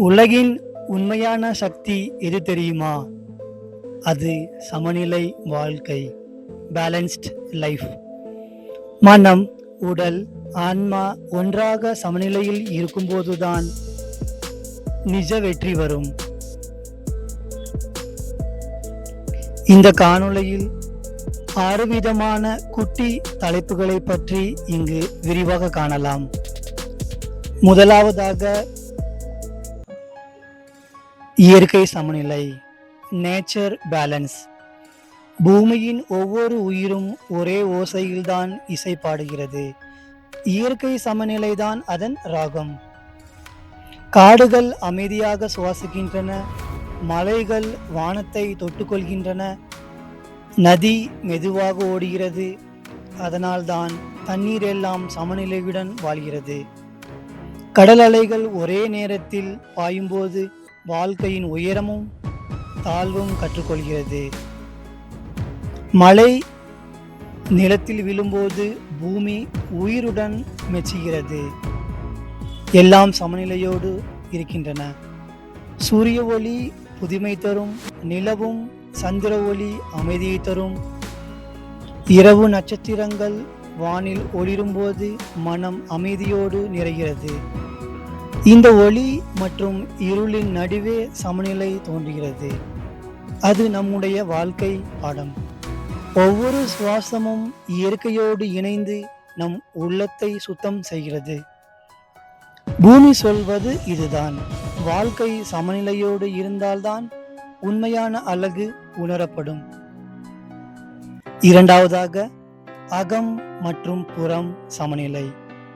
உலகின் உண்மையான சக்தி எது தெரியுமா? அது சமநிலை வாழ்க்கை பேலன்ஸ்ட் லைஃப் மனம் உடல் ஆன்மா ஒன்றாக சமநிலையில் இருக்கும்போதுதான் நிஜ வெற்றி வரும். இந்த காணொளியில் ஆறு விதமான குட்டி தலைப்புகளை பற்றி இங்கு விரிவாக காணலாம். முதலாவதாக இயற்கை சமநிலை நேச்சர் பேலன்ஸ் பூமியின் ஒவ்வொரு உயிரும் ஒரே ஓசையில்தான் இசை பாடுகிறது இயற்கை சமநிலைதான் அதன் ராகம். காடுகள் அமைதியாக சுவாசிக்கின்றன மலைகள் வானத்தை தொட்டுக்கொள்கின்றன நதி மெதுவாக ஓடுகிறது அதனால்தான் தண்ணீர் எல்லாம் சமநிலையுடன் வாழ்கிறது. கடல் அலைகள் ஒரே நேரத்தில் பாயும்போது வாழ்க்கையின் உயரமும் தாழ்வும் கற்றுக்கொள்கிறது. மழை நிலத்தில் விழும்போது பூமி உயிருடன் மெச்சுகிறது. எல்லாம் சமநிலையோடு இருக்கின்றன. சூரிய ஒளி புதுமை தரும் நிலவும் சந்திர ஒளி அமைதியை தரும். இரவு நட்சத்திரங்கள் வானில் ஒளிரும்போது மனம் அமைதியோடு நிறைகிறது. இந்த ஒளி மற்றும் இருளின் நடுவே சமநிலை தோன்றுகிறது. அது நம்முடைய வாழ்க்கை பாடம். ஒவ்வொரு சுவாசமும் இயற்கையோடு இணைந்து நம் உள்ளத்தை சுத்தம் செய்கிறது. பூமி சொல்வது இதுதான். வாழ்க்கை சமநிலையோடு இருந்தால்தான் உண்மையான அழகு உணரப்படும். இரண்டாவதாக அகம் மற்றும் புறம் சமநிலை.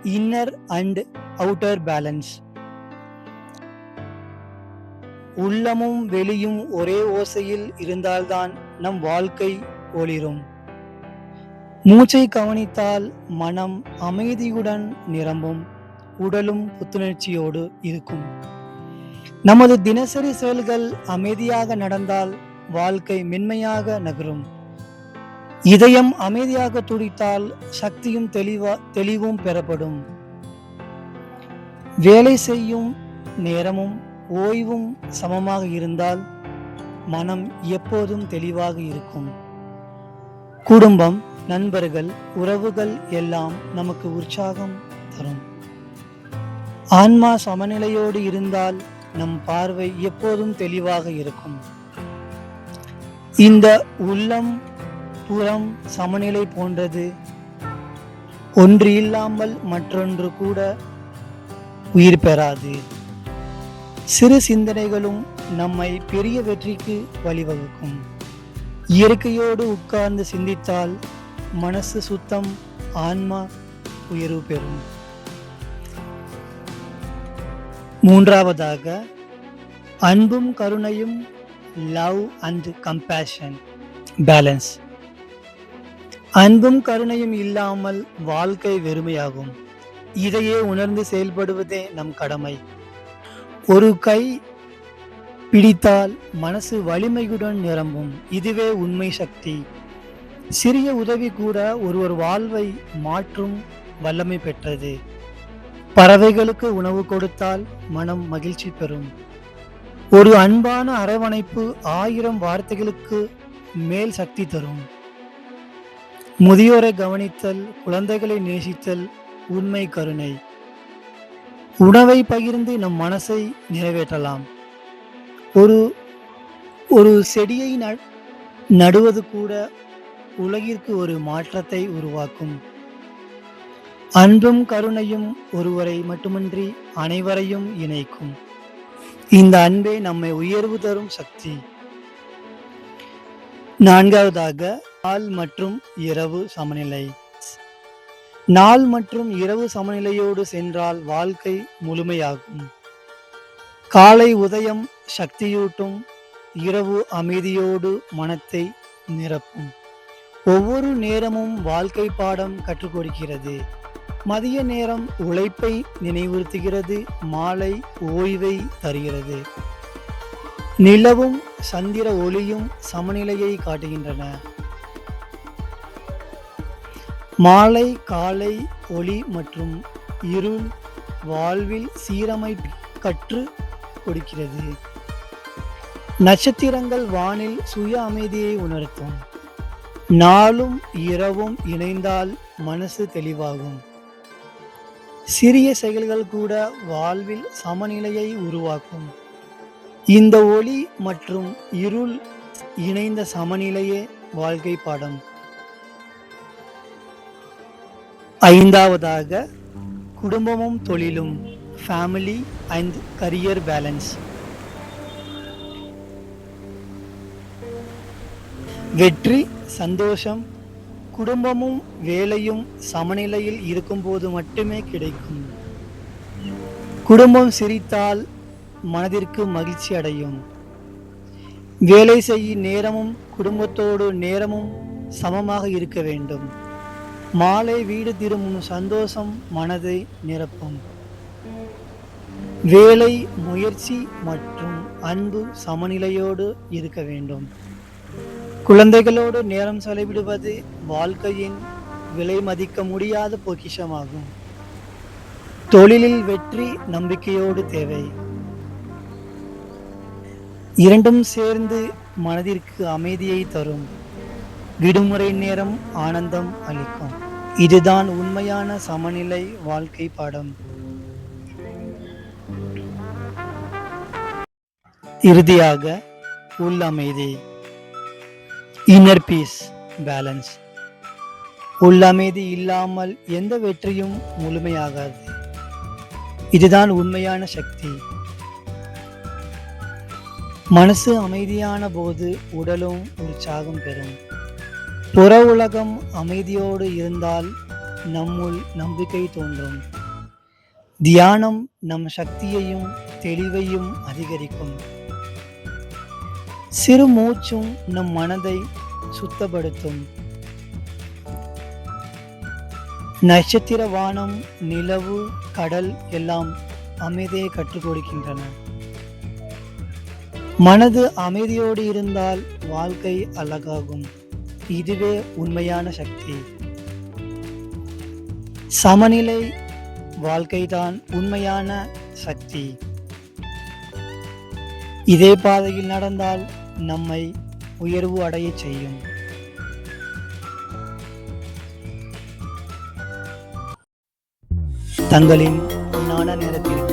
இன்னர் அண்ட் அவுட்டர் பேலன்ஸ் உள்ளமும் வெளியும் ஒரே ஓசையில் இருந்தால்தான் நம் வாழ்க்கை ஒளிரும். மூச்சை கவனித்தால் மனம் அமைதியுடன் நிரம்பும். உடலும் புத்துணர்ச்சியோடு இருக்கும். நமது தினசரி செயல்கள் அமைதியாக நடந்தால் வாழ்க்கை மென்மையாக நகரும். இதயம் அமைதியாக துடித்தால் சக்தியும் தெளிவா தெளிவும் பெறப்படும். வேலை செய்யும் நேரமும் ஓய்வும் சமமாக இருந்தால் மனம் எப்போதும் தெளிவாக இருக்கும். குடும்பம் நண்பர்கள் உறவுகள் எல்லாம் நமக்கு உற்சாகம் தரும். ஆன்மா சமநிலையோடு இருந்தால் நம் பார்வை எப்போதும் தெளிவாக இருக்கும். இந்த உள்ளம் புறம் சமநிலை போன்றது ஒன்று இல்லாமல் மற்றொன்று கூட உயிர் பெறாது. சிறு சிந்தனைகளும் நம்மை பெரிய வெற்றிக்கு வழிவகுக்கும். இயற்கையோடு உட்கார்ந்து சிந்தித்தால் மனசு சுத்தம் ஆன்மா உயர்வு பெறும். மூன்றாவதாக அன்பும் கருணையும் லவ் அண்ட் கம்பேஷன் பேலன்ஸ். அன்பும் கருணையும் இல்லாமல் வாழ்க்கை வெறுமையாகும். இதையே உணர்ந்து செயல்படுவதே நம் கடமை. ஒரு கை பிடித்தால் மனசு வலிமையுடன் நிரம்பும். இதுவே உண்மை சக்தி. சிறிய உதவி கூட ஒருவர் வாழ்வை மாற்றும் வல்லமை பெற்றது. பறவைகளுக்கு உணவு கொடுத்தால் மனம் மகிழ்ச்சி பெறும். ஒரு அன்பான அரவணைப்பு ஆயிரம் வார்த்தைகளுக்கு மேல் சக்தி தரும். முதியோரை கவனித்தல் குழந்தைகளை நேசித்தல் உண்மை கருணை. உணவை பகிர்ந்து நம் மனசை நிறைவேற்றலாம். ஒரு ஒரு செடியை ந- நடுவது கூட உலகிற்கு ஒரு மாற்றத்தை உருவாக்கும். அன்பும் கருணையும் ஒருவரை மட்டுமின்றி அனைவரையும் இணைக்கும். இந்த அன்பே நம்மை உயர்வு தரும் சக்தி. நான்காவதாக பால் மற்றும் இரவு சமநிலை. நாள் மற்றும் இரவு சமநிலையோடு சென்றால் வாழ்க்கை முழுமையாகும். காலை உதயம் சக்தியூட்டும் இரவு அமைதியோடு மனத்தை நிரப்பும். ஒவ்வொரு நேரமும் வாழ்க்கை பாடம் கற்றுக் கொடுக்கிறது மதிய நேரம் உழைப்பை நினைவுறுத்துகிறது மாலை ஓய்வை தருகிறது. நிலவும் சந்திர ஒளியும் சமநிலையை காட்டுகின்றன. மாலை காலை ஒளி மற்றும் இருள் வாழ்வில் சீரமை கற்று கொடுக்கிறது. நட்சத்திரங்கள் வானில் சுய அமைதியை உணர்த்தும். நாளும் இரவும் இணைந்தால் மனசு தெளிவாகும். சிறிய செயல்கள் கூட வாழ்வில் சமநிலையை உருவாக்கும். இந்த ஒளி மற்றும் இருள் இணைந்த சமநிலையே வாழ்க்கை பாடம். ஐந்தாவதாக குடும்பமும் தொழிலும் ஃபேமிலி அண்ட் கரியர் பேலன்ஸ் வெற்றி சந்தோஷம் குடும்பமும் வேலையும் சமநிலையில் இருக்கும்போது மட்டுமே கிடைக்கும். குடும்பம் சிரித்தால் மனதிற்கு மகிழ்ச்சி அடையும். வேலை செய்யும் நேரமும் குடும்பத்தோடு நேரமும் சமமாக இருக்க வேண்டும். மாலை வீடு திரும்பும் சந்தோஷம் மனதை நிரப்பும். வேலை முயற்சி மற்றும் அன்பு சமநிலையோடு இருக்க வேண்டும். குழந்தைகளோடு நேரம் செலவிடுவது வாழ்க்கையின் விலை மதிக்க முடியாத பொக்கிஷமாகும். தொழிலில் வெற்றி நம்பிக்கையோடு தேவை. இரண்டும் சேர்ந்து மனதிற்கு அமைதியை தரும். விடுமுறை நேரம் ஆனந்தம் அளிக்கும். இதுதான் உண்மையான சமநிலை வாழ்க்கை பாடம். இறுதியாக உள்ளமைதி இன்னர் பீஸ் பேலன்ஸ் உள்ளமைதி இல்லாமல் எந்த வெற்றியும் முழுமையாகாது. இதுதான் உண்மையான சக்தி. மனசு அமைதியான போது உடலும் உற்சாகம் பெறும். புற உலகம் அமைதியோடு இருந்தால் நம்முள் நம்பிக்கை தோன்றும். தியானம் நம் சக்தியையும் தெளிவையும் அதிகரிக்கும். சிறு மூச்சும் நம் மனதை சுத்தப்படுத்தும். நட்சத்திர வானம் நிலவு கடல் எல்லாம் அமைதியை கற்றுக் கொடுக்கின்றன. மனது அமைதியோடு இருந்தால் வாழ்க்கை அழகாகும். இதுவே உண்மையான சக்தி. சமநிலை வாழ்க்கைதான் உண்மையான சக்தி. இதே பாதையில் நடந்தால் நம்மை உயர்வு அடைய செய்யும். தங்களின் பொன்னான நேரத்திற்கு